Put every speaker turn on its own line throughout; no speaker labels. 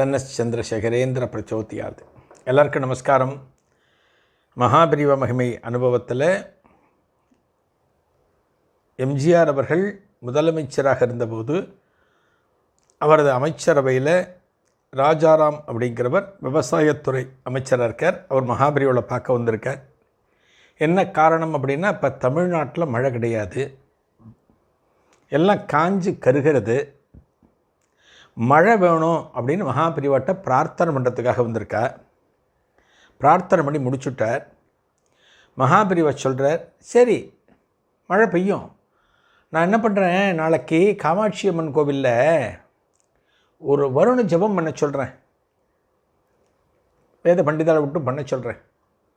தன்னஸ் சந்திரசேகரேந்திர பிரச்சோதியாது எல்லாருக்கும் நமஸ்காரம். மகாபிரிவ மகிமை அனுபவத்தில் எம்ஜிஆர் அவர்கள் முதலமைச்சராக இருந்தபோது அவரது அமைச்சரவையில் ராஜாராம் அப்படிங்கிறவர் விவசாயத்துறை அமைச்சராக இருக்கார். அவர் மகாபிரிவில் பார்க்க வந்திருக்கார். என்ன காரணம் அப்படின்னா இப்போ தமிழ்நாட்டில் மழை கிடையாது. எல்லாம் காஞ்சு கருகிறது. மழை வேணும் அப்படின்னு மகாபிரிவாட்ட பிரார்த்தனை பண்ணுறதுக்காக வந்திருக்கா பிரார்த்தனை பண்ணி முடிச்சுட்டார். மகாபிரிவா சொல்கிறார் சரி மழை பெய்யும். நான் என்ன பண்ணுறேன் நாளைக்கு காமாட்சி அம்மன் கோவிலில் ஒரு வருண ஜெபம் பண்ண சொல்கிறேன் வேத பண்டிதாவை விட்டு பண்ண சொல்கிறேன்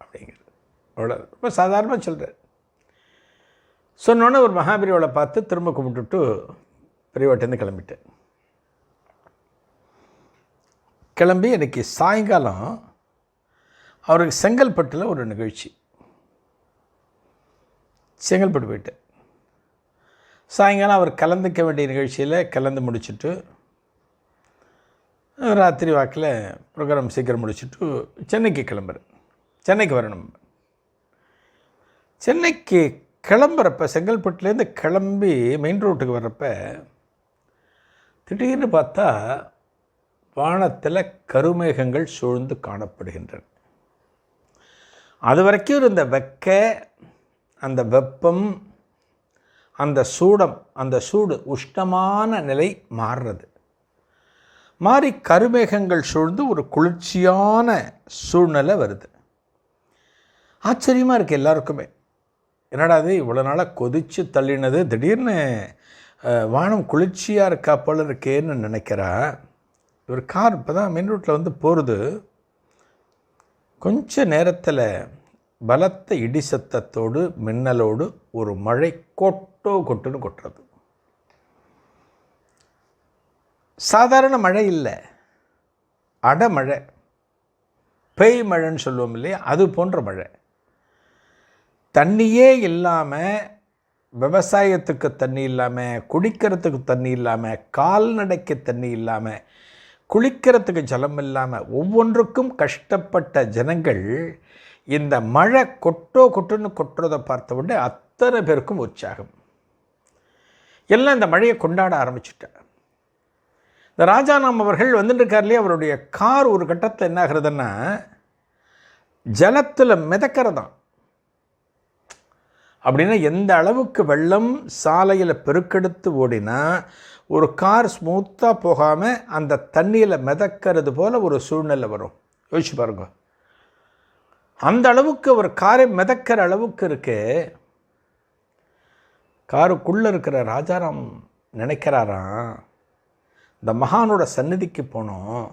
அப்படிங்கிறது அவ்வளோ ரொம்ப சாதாரணமாக சொல்கிறார் சொன்னோன்னே ஒரு மகாபிரிவாவை பார்த்து திரும்ப கும்பிட்டுட்டு பெரியவாட்டேருந்து கிளம்பிட்டேன் கிளம்பி இன்றைக்கி சாயங்காலம் அவருக்கு செங்கல்பட்டில் ஒரு நிகழ்ச்சி. செங்கல்பட்டு போயிட்டேன் சாயங்காலம் அவர் கலந்துக்க வேண்டிய நிகழ்ச்சியில் கலந்து முடிச்சுட்டு ராத்திரி வாக்கில் ப்ரோக்ராம் சீக்கிரம் முடிச்சுட்டு சென்னைக்கு கிளம்புறேன் சென்னைக்கு வரணும். சென்னைக்கு கிளம்புறப்ப செங்கல்பட்டுலேருந்து கிளம்பி மெயின் ரோட்டுக்கு வர்றப்ப திடீர்னு பார்த்தா வானத்தில் கருமேகங்கள் சூழ்ந்து காணப்படுகின்றன. அது வரைக்கும் இருந்த வெக்க அந்த வெப்பம் அந்த சூடம் அந்த சூடு உஷ்ணமான நிலை மாறுறது. மாறி கருமேகங்கள் சூழ்ந்து ஒரு குளிர்ச்சியான சூழ்நிலை வருது. ஆச்சரியமாக இருக்குது எல்லாருக்குமே. என்னடா அது இவ்வளோ நாளாக கொதித்து தள்ளினது திடீர்னு வானம் குளிர்ச்சியாக இருக்கா போல இருக்கேன்னு நினைக்கிறா. ஒரு கார் இப்போ தான் மெயின் ரோட்டில் வந்து போகிறது கொஞ்ச நேரத்தில் பலத்த இடி சத்தத்தோடு மின்னலோடு ஒரு மழை கொட்டோ கொட்டுன்னு கொட்டுறது. சாதாரண மழை இல்லை. அடமழை. பெய் மழைன்னு சொல்லுவோம் இல்லையா? அது போன்ற மழை. தண்ணியே இல்லாமல் விவசாயத்துக்கு தண்ணி இல்லாமல் குடிக்கிறதுக்கு தண்ணி இல்லாமல் கால்நடைக்கு தண்ணி இல்லாமல் குளிக்கிறதுக்கு ஜலம் இல்லாமல் ஒவ்வொன்றுக்கும் கஷ்டப்பட்ட ஜனங்கள் இந்த மழை கொட்டோ கொட்டுன்னு கொட்டுறதை பார்த்த உடனே அத்தனை பேருக்கும் உற்சாகம். எல்லாம் இந்த மழையை கொண்டாட ஆரம்பிச்சுட்டார் இந்த ராஜாராம் அவர்கள் வந்துட்டுருக்கார்லேயே அவருடைய கார் ஒரு கட்டத்தில் என்ன ஆகுறதுன்னா ஜலத்தில் மிதக்கிறதான் அப்படின்னா எந்த அளவுக்கு வெள்ளம் சாலையில் பெருக்கெடுத்து ஓடினா ஒரு கார் ஸ்மூத்தாக போகாமல் அந்த தண்ணியில் மிதக்கிறது போல் ஒரு சூழ்நிலை வரும். யோசிச்சு பாருங்க. அந்த அளவுக்கு ஒரு காரை மிதக்கிற அளவுக்கு இருக்கு. காருக்குள்ளே இருக்கிற ராஜாராம் நினைக்கிறாராம் இந்த மகானோட சந்நிதிக்கு போனோம்.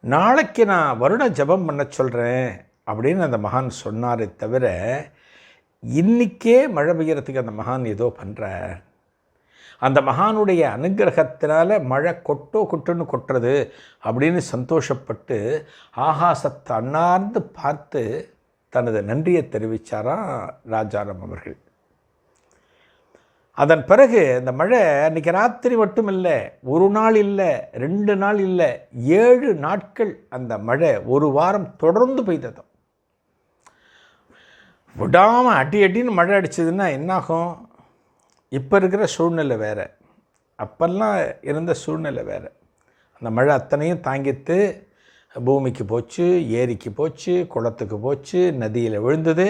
நாளைக்கு நான் வருண ஜெபம் பண்ண சொல்கிறேன் அப்படின்னு அந்த மகான் சொன்னாரே தவிர இன்றைக்கே மழை பெய்கிறதுக்கு அந்த மகான் ஏதோ பண்ணுற அந்த மகானுடைய அனுகிரகத்தினால் மழை கொட்டோ கொட்டுன்னு கொட்டுறது அப்படின்னு சந்தோஷப்பட்டு ஆகாசத்தை அண்ணார்ந்து பார்த்து தனது நன்றியை தெரிவித்தாராம் ராஜாராம் அவர்கள். அதன் பிறகு இந்த மழை அன்றைக்கி ராத்திரி மட்டும் இல்லை ஒரு நாள் இல்லை ரெண்டு நாள் இல்லை ஏழு நாட்கள் அந்த மழை ஒரு வாரம் தொடர்ந்து பெய்ததும் விடாமல் அடி அடின்னு மழை அடிச்சதுன்னா என்னாகும்? இப்போ இருக்கிற சூழ்நிலை வேறு. அப்போல்லாம் இருந்த சூழ்நிலை வேறு. அந்த மழை அத்தனையும் தாங்கித்து பூமிக்கு போச்சு ஏரிக்கு போச்சு குளத்துக்கு போச்சு நதியில் விழுந்தது.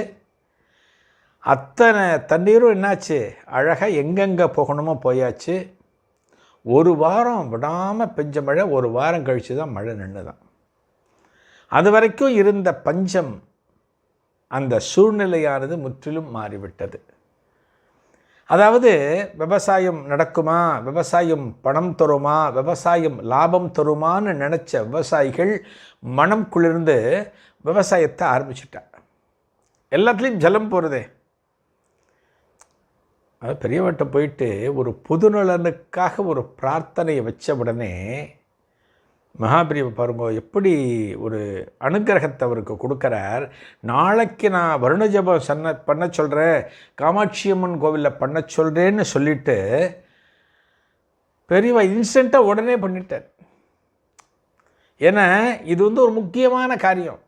அத்தனை தண்ணீரும் என்னாச்சு? அழகாக எங்கெங்கே போகணுமோ போயாச்சு. ஒரு வாரம் விடாமல் பெஞ்ச மழை ஒரு வாரம் கழித்து தான் மழை நின்று தான் அது வரைக்கும் இருந்த பஞ்சம் அந்த சூழ்நிலையானது முற்றிலும் மாறிவிட்டது. அதாவது விவசாயம் நடக்குமா? விவசாயம் பணம் தருமா? விவசாயம் லாபம் தருமான்னு நினச்ச விவசாயிகள் மனம் குளிர்ந்து விவசாயத்தை ஆரம்பிச்சிட்டார் எல்லாத்துலேயும் ஜலம் போகிறதே அது பெரியவட்ட போயிட்டு ஒரு புதுநலனுக்காக ஒரு பிரார்த்தனையை வச்ச உடனே மகாபிரிவ பாருங்க எப்படி ஒரு அனுகிரகத்தை அவருக்கு கொடுக்குறார். நாளைக்கு நான் வருண ஜபம் சன்ன பண்ண சொல்கிறேன் காமாட்சி அம்மன் கோவிலில் பண்ண சொல்கிறேன்னு சொல்லிட்டு பெரியவா இன்ஸ்டண்ட்டாக உடனே பண்ணிட்டார். ஏன்னா இது வந்து ஒரு முக்கியமான காரியம்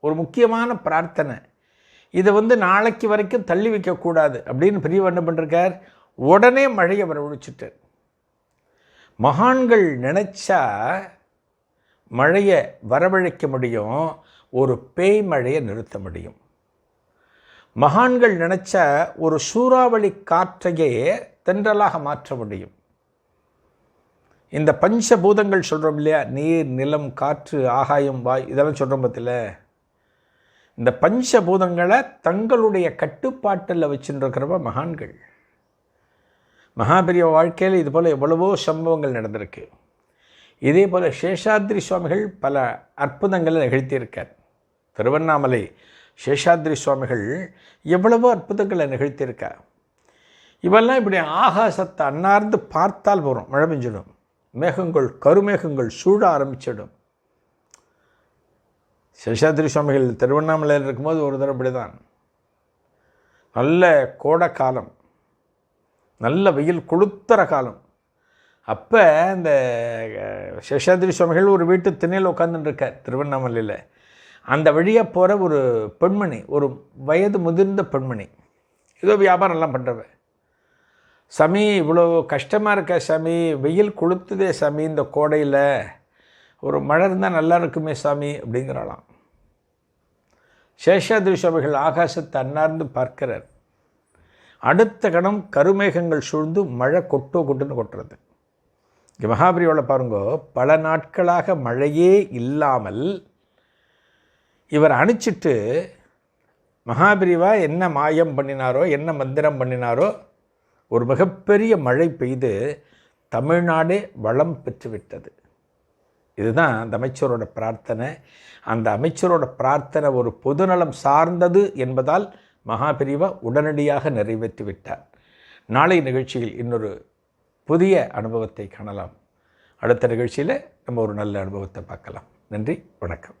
ஒரு முக்கியமான பிரார்த்தனை. இதை வந்து நாளைக்கு வரைக்கும் தள்ளி வைக்கக்கூடாது அப்படின்னு பெரியவா என்ன பண்ணிருக்கார்? உடனே மழையை வரவழைச்சிட்டார் மகான்கள் நினச்சா மழையை வரவழைக்க முடியும் ஒரு பேய் மழையை நிறுத்த முடியும். மகான்கள் நினச்ச ஒரு சூறாவளி காற்றையே தென்றலாக மாற்ற முடியும். இந்த பஞ்சபூதங்கள் சொல்கிறோம் இல்லையா? நீர் நிலம் காற்று ஆகாயம் வாய் இதெல்லாம் சொல்கிறோம் பற்றில இந்த பஞ்சபூதங்களை தங்களுடைய கட்டுப்பாட்டில் வச்சுருக்கிறவ மகான்கள். மகாபெரிய வாழ்க்கையில் இது போல் எவ்வளவோ சம்பவங்கள் நடந்திருக்கு. இதே போல் சேஷாத்ரி சுவாமிகள் பல அற்புதங்களை நிகழ்த்தியிருக்கார். திருவண்ணாமலை சேஷாத்ரி சுவாமிகள் எவ்வளவோ அற்புதங்களை நிகழ்த்தியிருக்கார். இவெல்லாம் இப்படி ஆகாசத்தை அன்னார்ந்து பார்த்தால் போகிறோம் மழை பெஞ்சிடும். மேகங்கள் கருமேகங்கள் சூழ ஆரம்பிச்சிடும். சேஷாத்ரி சுவாமிகள் திருவண்ணாமலையில் இருக்கும்போது ஒரு தடவை இப்படி தான் நல்ல கோடை காலம் நல்ல வெயில் கொளுத்தர காலம். அப்போ இந்த சேஷாத்ரி சுவாமிகள் ஒரு வீட்டு திண்ணையில் உட்காந்துருக்கார் திருவண்ணாமலையில். அந்த வழியாக போகிற ஒரு பெண்மணி ஒரு வயது முதிர்ந்த பெண்மணி. ஏதோ வியாபாரம்லாம் பண்ணுறவ சாமி இவ்வளோ கஷ்டமாக இருக்க சாமி வெயில் கொளுத்துதே சாமி இந்த கோடையில். ஒரு மழை இருந்தால் நல்லா இருக்குமே சாமி அப்படிங்கிறாளாம். சேஷாத்ரி சுவாமிகள் ஆகாசத்தை அன்னார்ந்து பார்க்கிறார். அடுத்த கணம் கருமேகங்கள் சூழ்ந்து மழை கொட்டோ கொட்டுன்னு கொட்டுறது. இங்கே மகாபிரியோவில் பாருங்கோ பல நாட்களாக மழையே இல்லாமல் இவர் அணிச்சிட்டு மகாபிரிவா என்ன மாயம் பண்ணினாரோ என்ன மந்திரம் பண்ணினாரோ ஒரு மிகப்பெரிய மழை பெய்து தமிழ்நாடே வளம் பெற்றுவிட்டது. இதுதான் அந்த அமைச்சரோட பிரார்த்தனை. அந்த அமைச்சரோட பிரார்த்தனை ஒரு பொதுநலம் சார்ந்தது என்பதால் மகாபிரிவா உடனடியாக நிறைவேற்றிவிட்டார். நாளை நிகழ்ச்சியில் இன்னொரு புதிய அனுபவத்தை காணலாம். அடுத்த நிகழ்ச்சியில் நம்ம ஒரு நல்ல அனுபவத்தை பார்க்கலாம். நன்றி வணக்கம்.